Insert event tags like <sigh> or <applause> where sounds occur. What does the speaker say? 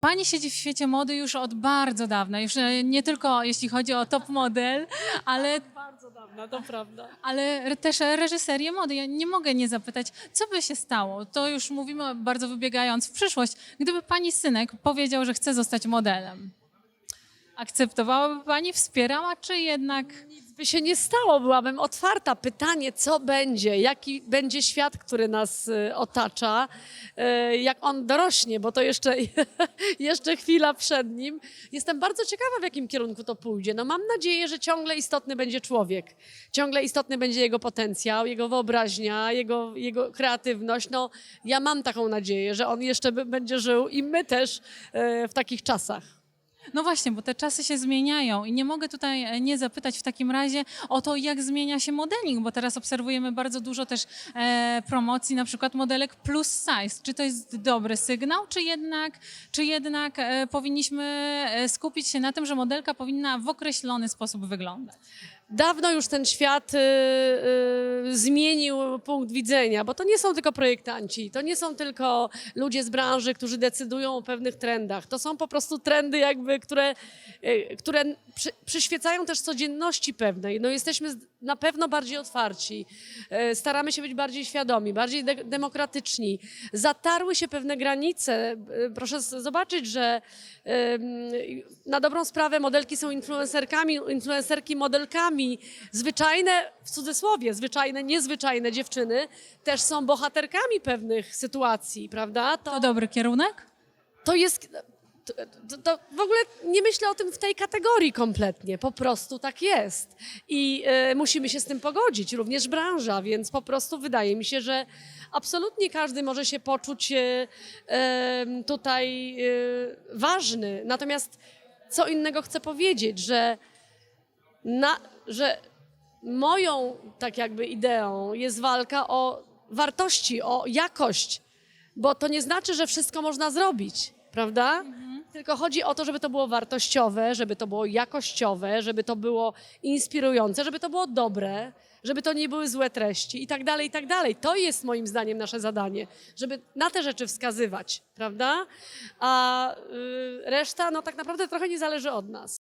Pani siedzi w świecie mody już od bardzo dawna, już e, nie tylko jeśli chodzi o top model, ale, Bardzo dawno, to prawda. ale też reżyserię mody. Ja nie mogę nie zapytać, co by się stało? To już mówimy bardzo wybiegając w przyszłość. Gdyby pani synek powiedział, że chce zostać modelem, akceptowałaby pani, wspierała, czy jednak... Nic by się nie stało, byłabym otwarta. Pytanie, co będzie, jaki będzie świat, który nas y, otacza, y, jak on dorośnie, bo to jeszcze, <laughs> jeszcze chwila przed nim. Jestem bardzo ciekawa, w jakim kierunku to pójdzie. No mam nadzieję, że ciągle istotny będzie człowiek. Ciągle istotny będzie jego potencjał, jego wyobraźnia, jego, jego kreatywność. No, ja mam taką nadzieję, że on jeszcze będzie żył i my też y, w takich czasach. No właśnie, bo te czasy się zmieniają i nie mogę tutaj e, nie zapytać w takim razie o to, jak zmienia się modeling, bo teraz obserwujemy bardzo dużo też e, promocji, na przykład modelek plus size. Czy to jest dobry sygnał, czy jednak, czy jednak e, powinniśmy skupić się na tym, że modelka powinna w określony sposób wyglądać? Dawno już ten świat y, y, zmienił punkt widzenia, bo to nie są tylko projektanci, to nie są tylko ludzie z branży, którzy decydują o pewnych trendach. To są po prostu trendy, jakby, które, y, które przy, przyświecają też codzienności pewnej. No jesteśmy na pewno bardziej otwarci, y, staramy się być bardziej świadomi, bardziej de- demokratyczni. Zatarły się pewne granice. Y, Proszę zobaczyć, że Ym, na dobrą sprawę modelki są influencerkami, influencerki modelkami. Zwyczajne, w cudzysłowie, zwyczajne, niezwyczajne dziewczyny też są bohaterkami pewnych sytuacji, prawda? To, To dobry kierunek? to jest... To, to, to w ogóle nie myślę o tym w tej kategorii kompletnie, po prostu tak jest. I e, musimy się z tym pogodzić, również branża, więc po prostu wydaje mi się, że absolutnie każdy może się poczuć e, tutaj e, ważny. Natomiast co innego chcę powiedzieć, że, na, że moją tak jakby ideą jest walka o wartości, o jakość, bo to nie znaczy, że wszystko można zrobić, prawda? Tylko chodzi o to, żeby to było wartościowe, żeby to było jakościowe, żeby to było inspirujące, żeby to było dobre, żeby to nie były złe treści i tak dalej, i tak dalej. To jest moim zdaniem nasze zadanie, żeby na te rzeczy wskazywać, prawda? A y, reszta, no tak naprawdę trochę nie zależy od nas.